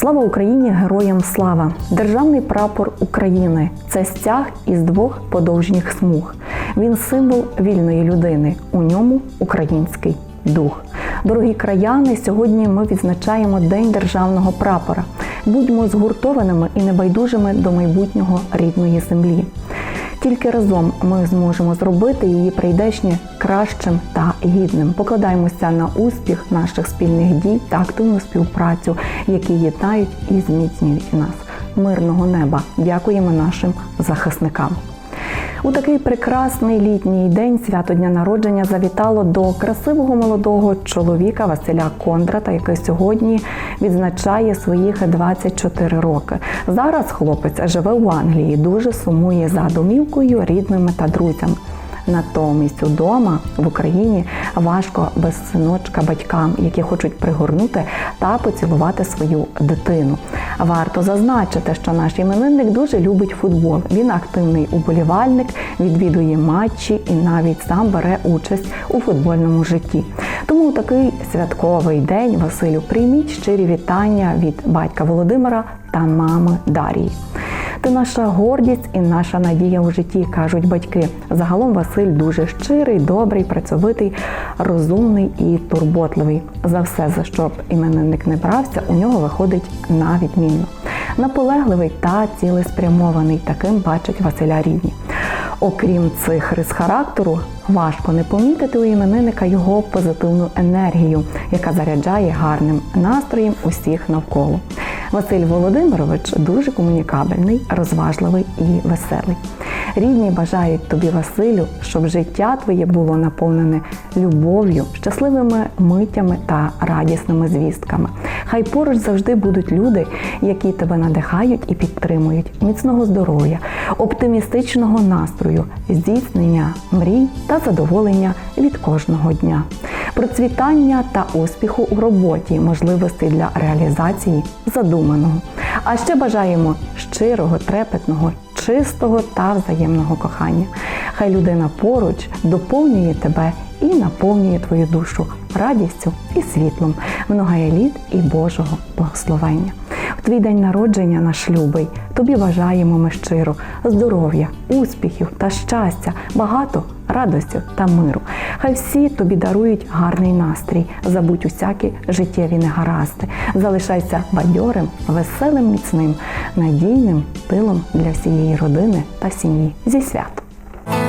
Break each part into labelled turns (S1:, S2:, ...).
S1: Слава Україні! Героям слава! Державний прапор України це стяг із двох подовжніх смуг. Він символ вільної людини. У ньому український дух. Дорогі краяни, сьогодні ми відзначаємо День державного прапора. Будьмо згуртованими і небайдужими до майбутнього рідної землі. Тільки разом ми зможемо зробити її прийдешнє кращим та гідним. Покладаємося на успіх наших спільних дій та активну співпрацю, які єднають і зміцнюють нас. Мирного неба! Дякуємо нашим захисникам. У такий прекрасний літній день свято дня народження завітало до красивого молодого чоловіка Василя Кондрата, який сьогодні відзначає своїх 24 роки. Зараз хлопець живе в Англії, дуже сумує за домівкою, рідними та друзями. Натомість удома в Україні важко без синочка батькам, які хочуть пригорнути та поцілувати свою дитину. Варто зазначити, що наш іменинник дуже любить футбол. Він активний уболівальник, відвідує матчі і навіть сам бере участь у футбольному житті. Тому у такий святковий день Василю прийміть щирі вітання від батька Володимира та мами Дарії. Ти наша гордість і наша надія у житті, кажуть батьки. Загалом Василь дуже щирий, добрий, працьовитий, розумний і турботливий. За все, за що б іменинник не брався, у нього виходить на відмінно. Наполегливий та цілеспрямований. Таким бачить Василя рідні. Окрім цих рис характеру, важко не помітити у іменинника його позитивну енергію, яка заряджає гарним настроєм усіх навколо. Василь Володимирович дуже комунікабельний, розважливий і веселий. Рідні бажають тобі, Василю, щоб життя твоє було наповнене любов'ю, щасливими миттями та радісними звістками. Хай поруч завжди будуть люди, які тебе надихають і підтримують, міцного здоров'я, оптимістичного настрою, здійснення мрій та задоволення від кожного дня, процвітання та успіху у роботі, можливостей для реалізації задуманого. А ще бажаємо щирого, трепетного, чистого та взаємного кохання. Хай людина поруч доповнює тебе і наповнює твою душу радістю і світлом, многає літ і Божого благословення. В твій день народження, наш любий, тобі бажаємо ми щиро здоров'я, успіхів та щастя, багато радості та миру. Хай всі тобі дарують гарний настрій, забудь усякі життєві негаразди. Залишайся бадьорим, веселим, міцним, надійним тилом для всієї родини та сім'ї зі святом.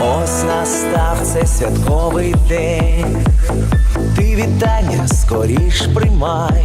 S2: Ось настав цей святковий день, ти вітання скоріш приймай,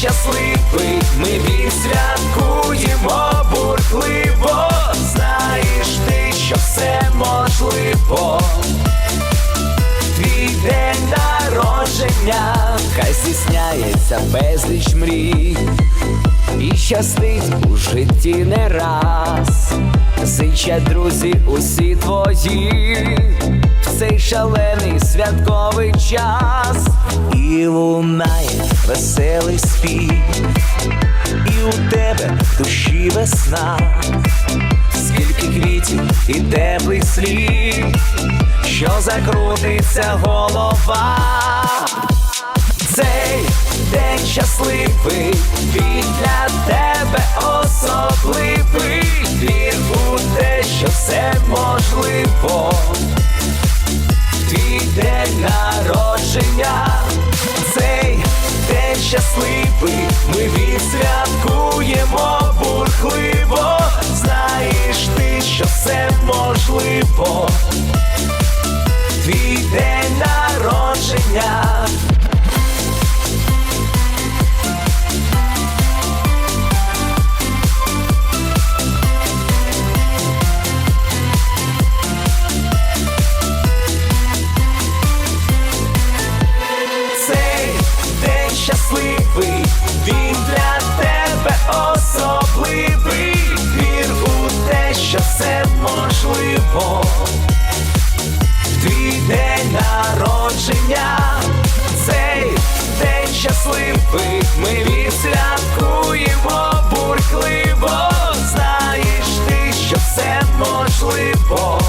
S2: щасливий, ми відсвяткуємо бурхливо. Знаєш ти, що все можливо. Твій день народження, хай здійсняється безліч мрій, і щастить у житті не раз. Зичать друзі усі твої, цей шалений святковий час, і лунає веселий спів, і у тебе в душі весна. Скільки квітів і теплих слів, що закрутиться голова. Цей день щасливий, він для тебе ми відсвяткуємо бурхливо. Знаєш ти, що все можливо. Можливо. Твій день народження, цей день щасливий, ми відсвяткуємо бурхливо. Знаєш ти, що все можливо.